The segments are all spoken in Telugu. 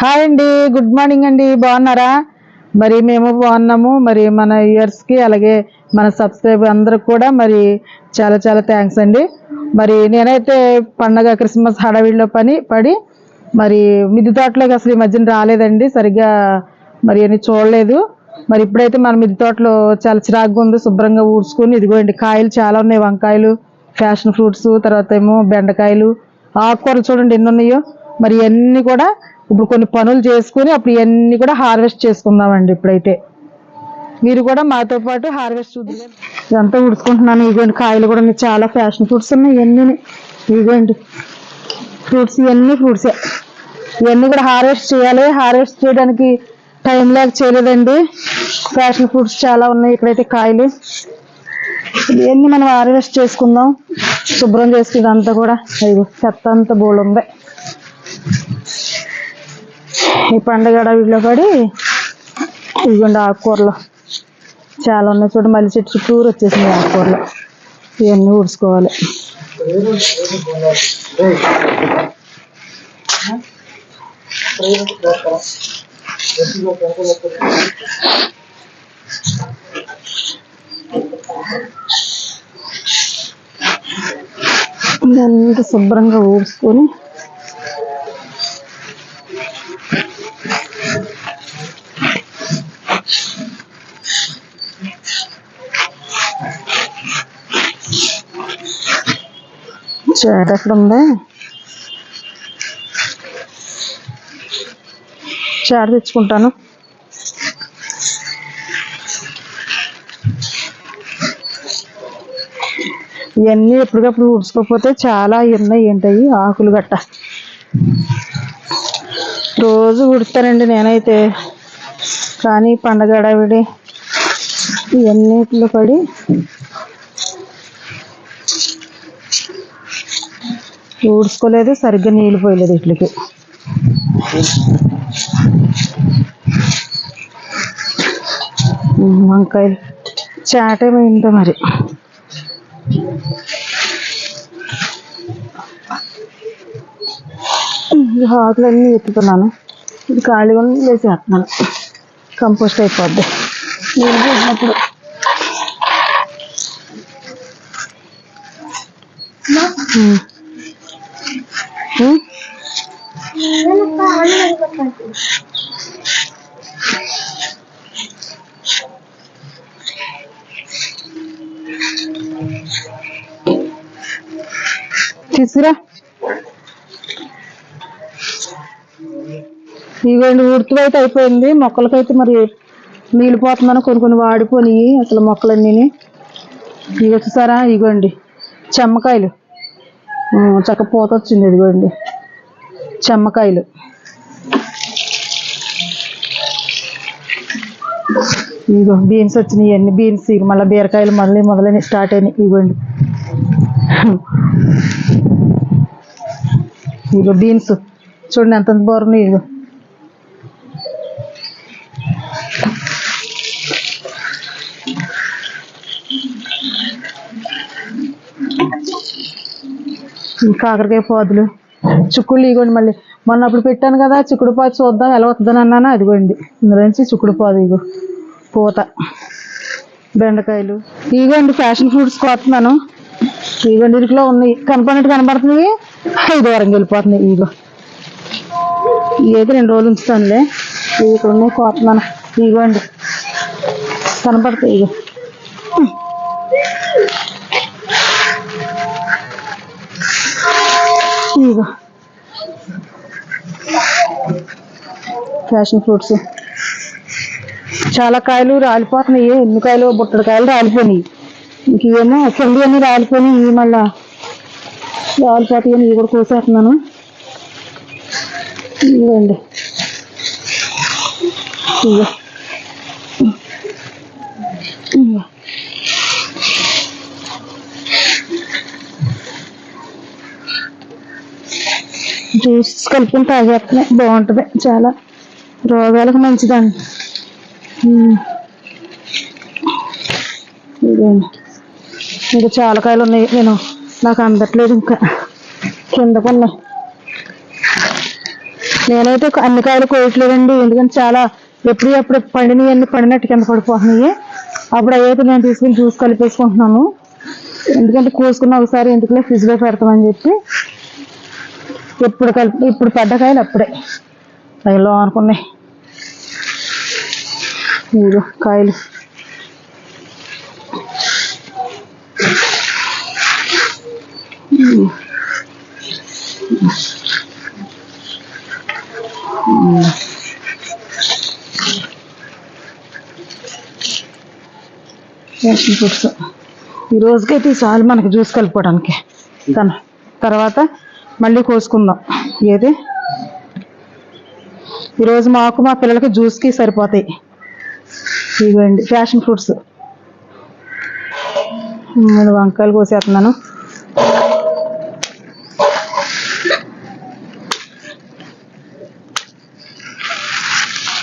హాయ్ అండి గుడ్ మార్నింగ్ అండి బాగున్నారా? మరి మేము బాగున్నాము. మరి మన ఇయర్స్కి అలాగే మన సబ్స్క్రైబర్ అందరికి కూడా మరి చాలా చాలా థ్యాంక్స్ అండి. మరి నేనైతే పండగ క్రిస్మస్ హడావిడిలో పని పడి మరి మిద్ది తోటలోకి అసలు ఈ మధ్యన రాలేదండి సరిగ్గా మరి అని చూడలేదు. మరి ఇప్పుడైతే మన మిద్దె తోటలో చాలా చిరాకుగా ఉంది శుభ్రంగా ఊడ్చుకొని ఇదిగోండి కాయలు చాలా ఉన్నాయి వంకాయలు ఫ్యాషన్ ఫ్రూట్స్ తర్వాత ఏమో బెండకాయలు ఆకుకూరలు చూడండి ఎన్ని ఉన్నాయో. మరి ఇవన్నీ కూడా ఇప్పుడు కొన్ని పనులు చేసుకుని అప్పుడు ఇవన్నీ కూడా హార్వెస్ట్ చేసుకుందామండి ఇప్పుడైతే. మీరు కూడా మాతో పాటు హార్వెస్ట్ చూద్దాం ఇదంతా ఉడుచుకుంటున్నాను. ఇదిగోండి కాయలు కూడా మీకు చాలా ఫ్యాషన్ ఫ్రూట్స్ ఉన్నాయి. ఇవన్నీ ఇదిగోండి ఫ్రూట్స్ ఇవన్నీ ఫ్రూట్సే ఇవన్నీ కూడా హార్వెస్ట్ చేయాలి. హార్వెస్ట్ చేయడానికి టైం లేక చేయలేదండి. ఫ్యాషన్ ఫ్రూట్స్ చాలా ఉన్నాయి ఇక్కడైతే కాయలు. ఇవన్నీ మనం హార్వెస్ట్ చేసుకుందాం. శుభ్రం చేసుకుందాం అంతా కూడా. చెత్త అంతా బోల్ ఉంది. ఈ పండుగ అడవిలో పడి ఇదిగోండి ఆకుకూరలు. చాలా ఉన్నాయి చూడండి మళ్ళీ చెట్టు చుట్టూరు వచ్చేసింది ఆకుకూరలు. ఇవన్నీ ఊడ్చుకోవాలి. ఇదంతా శుభ్రంగా ఊడ్చుకొని చాట ఎక్కడ ఉంది? తెచ్చుకుంటాను. ఇవన్నీ ఎప్పటికప్పుడు ఊడ్చుకోకపోతే చాలా ఉన్నాయి ఏంటవి ఆకులు గట్ట. రోజు ఉడుతానండి నేనైతే. కానీ పండగ అడవిడి ఇవన్నిటిలో పడి ఊడ్చుకోలేదు సరిగ్గా నీళ్ళు పోయలేదు ఇట్లకి. వంకాయలు చాట ఏమైందో మరి. ఆకులన్నీ ఎత్తుతున్నాను ఇది ఖాళీగా ఉంది, వేసేస్తున్నాను కంపోస్ట్ అయిపోద్ది. నీళ్ళు పోసినప్పుడు. ఉమ్. తీసుకురా. ఇవ్వండి ఉడుతు అయితే అయిపోయింది. మొక్కలకైతే మరి నీళ్ళు పోతుందని కొన్ని కొన్ని వాడిపోయి అసలు మొక్కలన్నీ ఇవి వచ్చేసారా ఇగోండి చెమ్మకాయలు. చక్క పోత వచ్చింది ఇదిగోండి. చెమ్మకాయలు. ఇగో బీన్స్ వచ్చినాయి అన్ని. బీన్స్ ఇక మళ్ళీ బీరకాయలు మళ్ళీ మొదలైన స్టార్ట్ అయినాయి. ఇగోండి. ఇగో బీన్స్. చూడండి ఎంత బాగున్నాయి ఇగో. ఈ కాకరకాయ పోదులు. చిక్కుళ్ళు ఇగోండి మళ్ళీ. మొన్న అప్పుడు పెట్టాను కదా చిక్కుడు పాదు చూద్దాం ఎలా వస్తుందని అన్నాను? అదిగోండి. ఇందులో నుంచి చిక్కుడు పాదు ఇగో. పూత బెండకాయలు. ఇగోండి ఫ్యాషన్ ఫ్రూట్స్ కోతున్నాను. ఇగోండి ఇంట్లో ఉన్నాయి. కనపడినట్టు కనబడుతుంది ఐదు వారం వెళ్ళిపోతున్నాయి. ఇగో ఇవైతే రెండు రోజులు ఉంచుతానులే. ఇవి ఇక్కడ ఉన్నాయి కోతున్నాను. ఇగోండి కనపడతాయి. ఇగో ఇగో ఫ్యాషన్ ఫ్రూట్స్ చాలా కాయలు రాలిపోతున్నాయి. ఎన్ని కాయలు? బుట్టడి కాయలు రాలిపోయినాయి. ఇంకేమో ఇవేమో అన్ని రాలిపోయినాయి. ఇవి మళ్ళా రాలిపోతాయి ఇవి కూడా కోసేస్తున్నాను. ఇవ్వండి జ్యూస్ కలుపుకొని తాగేస్తున్నాయి. బాగుంటుంది. చాలా. రోగాలకు మంచిదండి. ఇదేండి ఇంకా చాలా కాయలు ఉన్నాయి. నేను నాకు అందట్లేదు ఇంకా. కింద ఉన్నాయి నేనైతే అన్ని కాయలు కోయట్లేదండి. ఎందుకంటే చాలా ఎప్పుడు ఎప్పుడు పండినవి అన్ని పండినట్టు కింద పడిపోతున్నాయి. అప్పుడు అయితే నేను తీసుకుని జ్యూస్ కలిపేసుకుంటున్నాను. ఎందుకంటే కోసుకున్న ఒకసారి ఎందుకులే ఫ్రిడ్జ్లో పెడతామని చెప్పి ఎప్పుడు కలిపి ఇప్పుడు పడ్డ కాయలు అప్పుడే. అయ్యలో అనుకున్నాయి. ఇదిగో కాయలు. ఈ రోజుకైతే చాలు మనకి జ్యూస్ కలుపుకోవడానికి. తన తర్వాత మళ్ళీ కోసుకుందాం. ఏది? ఈరోజు మాకు మా పిల్లలకి జ్యూస్కి సరిపోతాయి. ఇవ్వండి ఫ్యాషన్ ఫ్రూట్స్ మూడు వంకాయలు కోసేస్తున్నాను.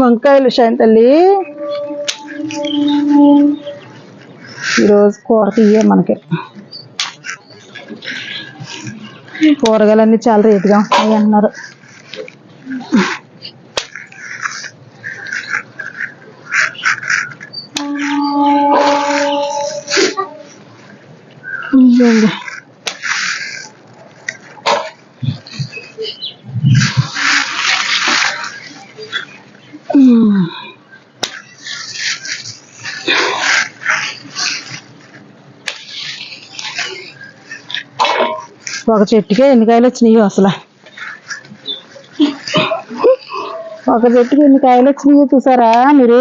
వంకాయలు షైన్ తల్లి. ఈరోజు కూర తీయే మనకి. కూరగాయలన్నీ చాలా రేటుగా ఉన్నాయి అన్నారు ఇదిగోండి. ఒక చెట్టుకే ఎన్ని కాయలు వచ్చినాయో అసలు. ఒక చెట్టుకి ఎన్ని కాయలు వచ్చినాయో చూసారా మీరు?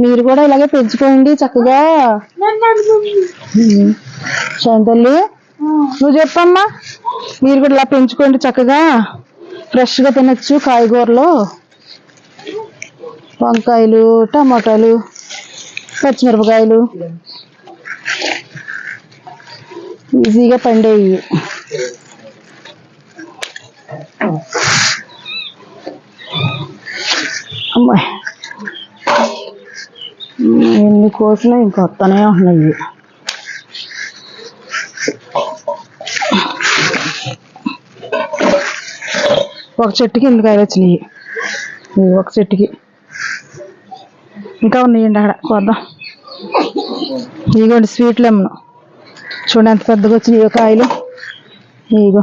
మీరు కూడా ఇలాగే పెంచుకోండి చక్కగా. శాంతల్లి నువ్వు చెప్పమ్మా. మీరు కూడా ఇలా పెంచుకోండి చక్కగా. ఫ్రెష్గా తినచ్చు కాయగూరలు. వంకాయలు టమాటాలు పచ్చిమిరపకాయలు. ఈజీగా పండేవి. అమ్మాయి. కోసిన ఇంకా ఇంకొత్తనే ఉన్నాయి ఒక చెట్టుకి ఎన్ని కాయలు వచ్చినాయి? ఒక చెట్టుకి. ఇంకా ఉన్నాయండి అక్కడ. కొద్దాం. ఇదిగోండి స్వీట్ లెమన్ చూడండి ఎంత పెద్దగా వచ్చినాయో కాయలు. ఇగో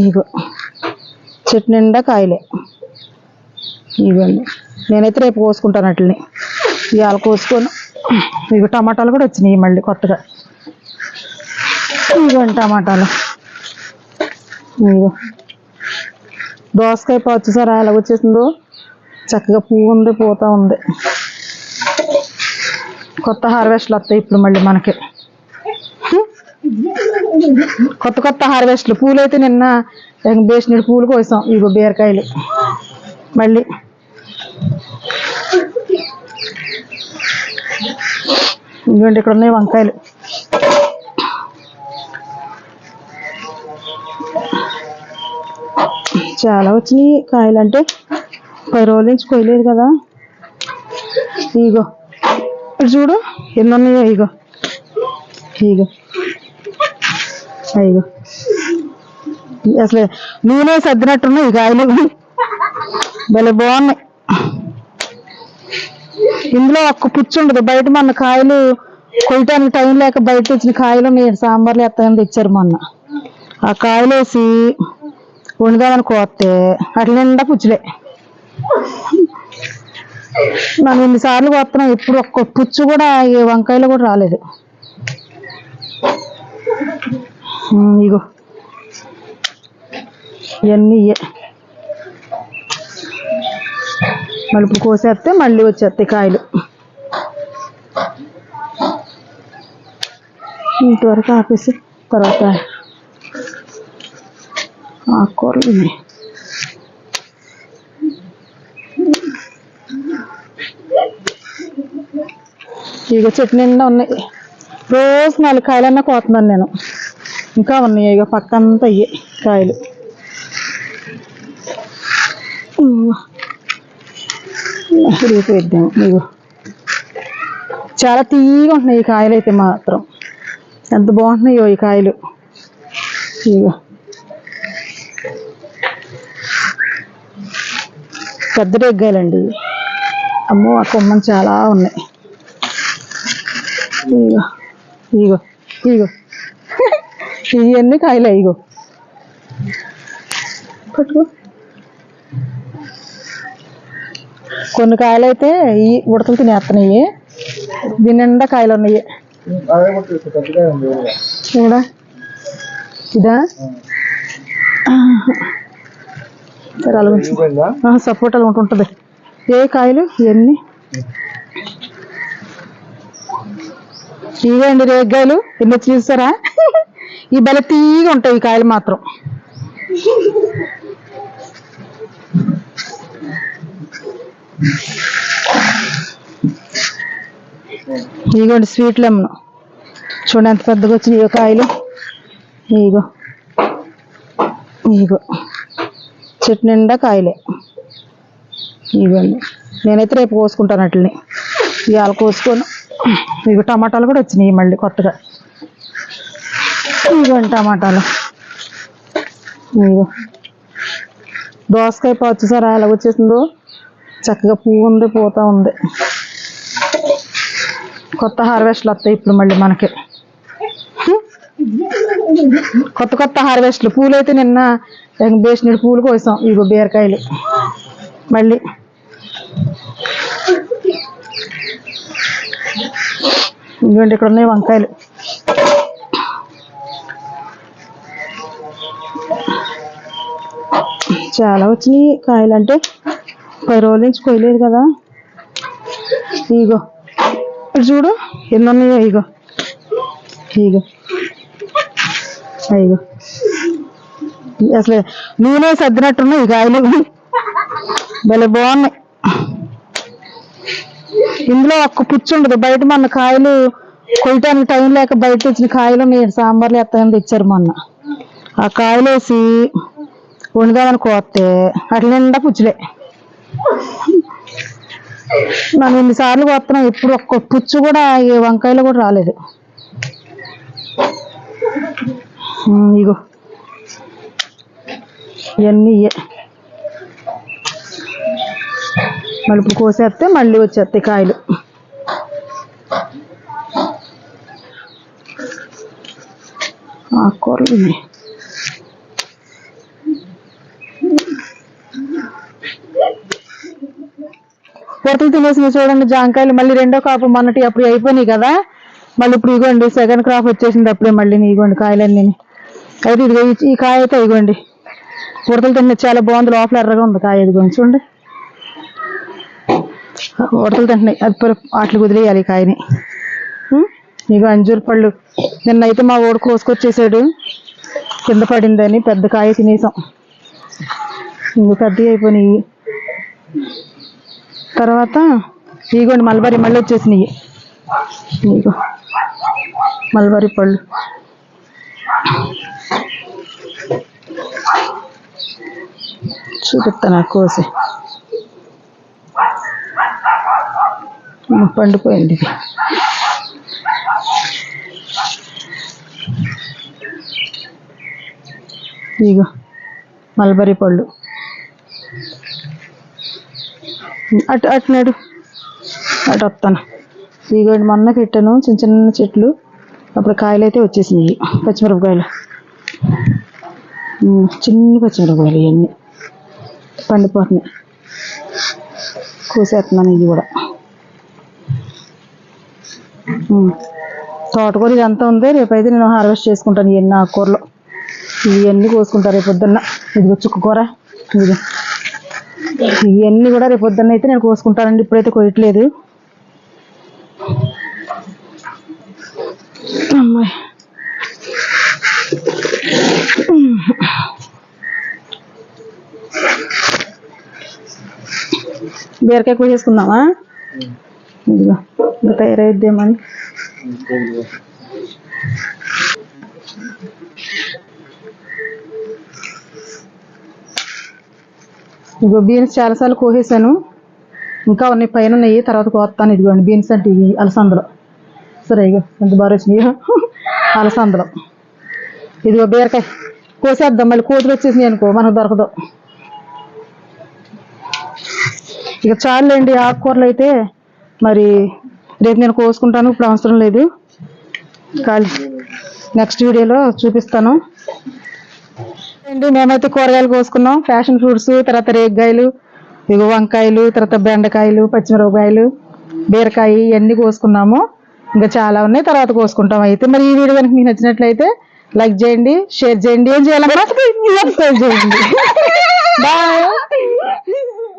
ఇగో చెట్టు నిండా కాయలే. ఇవ్వండి నేనైతే రేపు కోసుకుంటాను అట్లని ఇవాళ కోసుకొని ఇవి టమాటాలు కూడా వచ్చినాయి మళ్ళీ కొత్తగా. ఇదిగోండి టమాటాలు. ఇదిగో. దోసకాయ పచ్చు సార్ ఎలా వచ్చేసిందో చక్కగా పువ్వు ఉంది పూత ఉంది. కొత్త హార్వెస్ట్లు వస్తాయి ఇప్పుడు మళ్ళీ మనకి. కొత్త కొత్త హార్వెస్ట్లు. పూలు అయితే నిన్న బేసినడు పూలు కోసాం ఇగో బీరకాయలు. మళ్ళీ ఇంకోండి ఇక్కడ ఉన్నాయి వంకాయలు. చాలా వచ్చినాయి కాయలు అంటే. పది రోజుల నుంచి కొయ్యలేదు కదా. ఇగో చూడు ఎన్ని ఉన్నాయో ఇగో ఇగో ఇగో అసలు నూనె సర్దినట్టున్నాయి ఈ కాయలు. భలే బాగున్నాయి. ఇందులో ఒక్క పుచ్చు ఉండదు. బయట మొన్న కాయలు కొయ్యటానికి టైం లేక బయట తెచ్చిన కాయలు మీరు సాంబార్లు ఎత్తాయని తెచ్చారు మొన్న. ఆ కాయలు వేసి వండుదామని కోస్తే అట్ల నిండా పుచ్చులే. మనం ఇన్నిసార్లు కోస్తున్నాం ఎప్పుడు ఒక్క పుచ్చు కూడా ఈ వంకాయలు కూడా రాలేదు. ఇగో. ఇవన్నీ ఇయ్యే మళ్ళీ ఇప్పుడు కోసేస్తే మళ్ళీ వచ్చేస్తాయి కాయలు. ఇంతవరకు ఆపేసి తర్వాత ఆకుకూరలు ఉన్నాయి ఇక చెట్టు నిండా ఉన్నాయి. రోజు నాలుగు కాయలన్నా కోతున్నాను నేను. ఇంకా ఉన్నాయి. ఇక పక్కంతా అయ్యే కాయలు. రేపు ఇగో చాలా తీయగా ఉంటున్నాయి ఈ కాయలు అయితే మాత్రం. ఎంత బాగుంటున్నాయో ఈ కాయలు. ఇగో పెద్ద రేగ్గాయలండి అమ్మో ఆ కొమ్మలు చాలా ఉన్నాయి. ఇగో ఇగో ఇగో ఇవన్నీ కాయలే ఇగో పట్టుకో. కొన్ని కాయలు అయితే ఈ ఉడతలు తినేస్తున్నాయి దీని నిండా కాయలు ఉన్నాయి చూడా ఇదా? సరే అలా సపోటాలు ఉంటుంటుంది. ఏ కాయలు? ఇవన్నీ ఇవండి రేగ్గాయలు ఎన్ని చూసారా ఈ బల తీగా ఉంటాయి ఈ కాయలు మాత్రం. ఇదిగోండి స్వీట్ లెమన్. చూడండి ఎంత పెద్దగా వచ్చినాయి కాయలు. ఇగో ఇగో చెట్టు నిండా కాయలే. ఇవ్వండి నేనైతే రేపు కోసుకుంటాను అట్లని ఇవాళ కోసుకొని. ఇవి టమాటాలు కూడా వచ్చినాయి మళ్ళీ కొత్తగా. ఇవ్వండి టమాటాలు. ఇగో దోసకాయ పచ్చు సార్ ఎలా వచ్చేసిందో చక్కగా పువ్వు ఉంది పోతూ ఉంది. కొత్త హార్వెస్ట్లు వస్తాయి ఇప్పుడు మళ్ళీ మనకి. కొత్త కొత్త హార్వెస్ట్లు. పూలు అయితే నిన్న బేసినడు పూలు కోసాం ఇగో బీరకాయలు. మళ్ళీ ఇదిగోండి ఇక్కడ ఉన్నాయి వంకాయలు. చాలా వచ్చినాయి కాయలు అంటే పది రోజుల నుంచి కొయ్యలేదు కదా. ఇగో చూడు ఎన్ని ఉన్నాయో ఇగో. ఇగో ఇగో. అసలు నూనె సర్దినట్టున్నాయి ఈ కాయలు భలే బాగున్నాయి. ఇందులో ఒక్క పుచ్చు ఉండదు. బయట మొన్న కాయలు కొయ్యటానికి టైం లేక బయట తెచ్చిన కాయలు మీరు సాంబార్లు ఎత్తాయని తెచ్చారు మొన్న. ఆ కాయలు వేసి వండుదామని కోస్తే అట్ల నిండా పుచ్చులే. మనం ఎన్నిసార్లు కోస్తున్నాం ఎప్పుడు ఒక్క పుచ్చు కూడా ఏ వంకాయలు కూడా రాలేదు. ఇగో. ఇవన్నీ మళ్ళీ ఇప్పుడు కోసేస్తే మళ్ళీ వచ్చేస్తాయి కాయలు. ఆకుకూరలు ఉన్నాయి పొరతలు చూడండి జాంకాయలు. మళ్ళీ రెండో కాపు మొన్నటి అప్పుడు అయిపోయినాయి కదా. మళ్ళీ ఇప్పుడు ఇగోండి సెకండ్ క్రాప్ వచ్చేసింది అప్పుడే మళ్ళీ ఇగోండి కాయలన్నీ. అయితే ఇదిగో ఈ- కాయ అయితే ఇగోండి. ఉడతలు తిన్న చాలా బాగుంది. లోపల ఎర్రగా ఉంది కాయ ఇదిగోండి చూడండి. ఉడతలు తింటున్నాయి. అది అట్లు వాటికి వదిలేయాలి ఈ కాయని. ఇగో అంజూరు పళ్ళు. నిన్న అయితే మా ఓడు కోసుకొచ్చేసాడు. కింద పడిందని పెద్ద కాయ తినేసాం. ఇంకో పెద్దవి అయిపోయినాయి. తర్వాత ఇగోండి మల్బరీ మళ్ళీ వచ్చేసినాయి. ఇగో మల్బరీ పళ్ళు. చూపిస్తాను ఆ కోసి. అమ్మ, పండిపోయింది ఇది. ఇగో మల్బరీ పళ్ళు. అటు అటు నడు. అటు వస్తాను. ఇగోండి మొన్న పెట్టాను చిన్న చిన్న చెట్లు. అప్పుడు కాయలు అయితే వచ్చేసినాయి. పచ్చిమిరపకాయలు. చిన్న పచ్చిమిరపకాయలు ఇవన్నీ. పండిపోతున్నాయి. కోసేస్తున్నాను ఇవి కూడా. తోటకూర ఇదంతా ఉంది. రేపైతే నేను హార్వెస్ట్ చేసుకుంటాను ఇవన్నీ ఆకుకూరలు. ఇవన్నీ కోసుకుంటాను రేపు పొద్దున్న ఇదిగో చుక్కకూర. ఇది ఇవన్నీ కూడా రేపు పొద్దున్న అయితే నేను కోసుకుంటానండి. ఇప్పుడైతే కోయట్లేదు అమ్మాయి. బీరకాయ కోసేసుకుందామా ఇదిగో ఇంకా తయారైద్దేమని. ఇగో బీన్స్ చాలాసార్లు కోసేసాను. ఇంకా ఉన్నాయి పైన ఉన్నాయి తర్వాత కోస్తాను ఇదిగోండి బీన్స్ అంటే ఇవి అలసందలు. సరే ఇగో ఎంత బాగా వచ్చినాయో. అలసందలు. ఇదిగో బీరకాయ. కోసేద్దాం మళ్ళీ కోతులు వచ్చేసినాయి అనుకో మనకు దొరకదు. ఇక చాలండి ఆకుకూరలు అయితే మరి రేపు నేను కోసుకుంటాను ఇప్పుడు అవసరం లేదు. ఖాళీ. నెక్స్ట్ వీడియోలో చూపిస్తాను. అండి మేమైతే కూరగాయలు కోసుకున్నాం. ఫ్యాషన్ ఫ్రూట్స్ తర్వాత రేగ్గాయలు ఇగో వంకాయలు తర్వాత బెండకాయలు పచ్చిమిరపకాయలు బీరకాయ ఇవన్నీ కోసుకున్నాము. ఇంకా చాలా ఉన్నాయి తర్వాత కోసుకుంటాం అయితే. మరి ఈ వీడియో కనుక మీకు నచ్చినట్లయితే లైక్ చేయండి షేర్ చేయండి. ఏం చేయండి. బాయ్